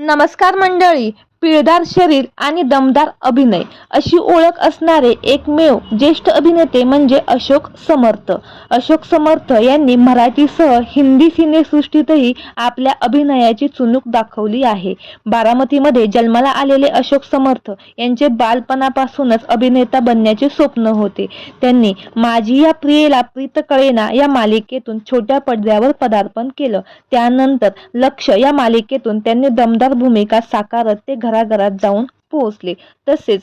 नमस्कार मंडळी पिळदार शरीर आणि दमदार अभिनय अशी ओळख असणारे एकमेव ज्येष्ठ अभिनेते म्हणजे अशोक समर्थ. अशोक समर्थ यांनी मराठीसह हिंदी सिनेसृष्टीतही आपल्या अभिनयाची चुनूक दाखवली आहे. बारामतीमध्ये जन्माला आलेले अशोक समर्थ यांचे बालपणापासूनच अभिनेता बनण्याचे स्वप्न होते. त्यांनी माझी या प्रियेला प्रीत कळेना या मालिकेतून छोट्या पडद्यावर पदार्पण केलं. त्यानंतर लक्ष या मालिकेतून त्यांनी दमदार भूमिका साकारत ते घराघरात जाऊन पोहोचले. तसेच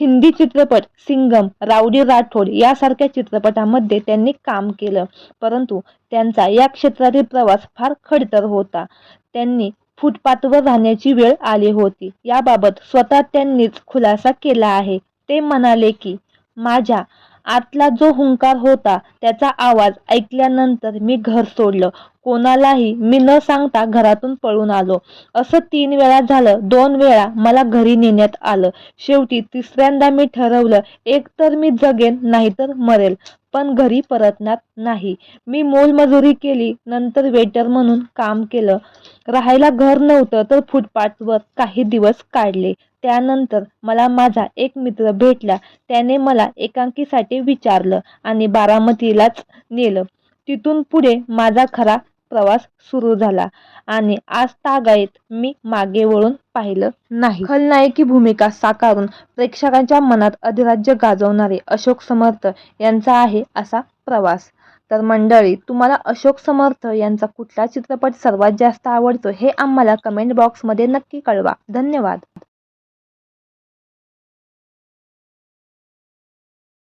हिंदी चित्रपट सिंगम रावडी राठोड यासारख्या चित्रपटामध्ये त्यांनी काम केलं. परंतु त्यांचा या क्षेत्रातील प्रवास फार खडतर होता. त्यांनी फुटपाथवर राहण्याची वेळ आली होती. याबाबत स्वतः त्यांनीच खुलासा केला आहे. ते म्हणाले की माझ्या आतला जो हुंकार होता त्याचा आवाज ऐकल्यानंतर मी घर सोडलं. कोणालाही मी न सांगता घरातून पळून आलो. असं तीन वेळा झालं. दोन वेळा मला घरी नेण्यात आलं. शेवटी तिसऱ्यांदा मी ठरवलं एक तर मी जगेन नाहीतर मरेल. पण घरी परतणार नाही. मी मोलमजुरी केली नंतर वेटर म्हणून काम केलं. राहायला घर नव्हतं तर फुटपाथवर काही दिवस काढले. त्यानंतर मला माझा एक मित्र भेटला. त्याने मला एकांकीसाठी विचारलं आणि बारामतीलाच नेलं. तिथून पुढे माझा खरा प्रवास सुरू झाला. आणि आज तागायत मी मागे वळून पाहिलं नाही. खलनायकी भूमिका साकारून प्रेक्षकांच्या मनात अधिराज्य गाजवणारे अशोक समर्थ यांचा आहे असा प्रवास. तर मंडळी तुम्हाला अशोक समर्थ यांचा कुठला चित्रपट सर्वात जास्त आवडतो हे आम्हाला कमेंट बॉक्समध्ये नक्की कळवा. धन्यवाद.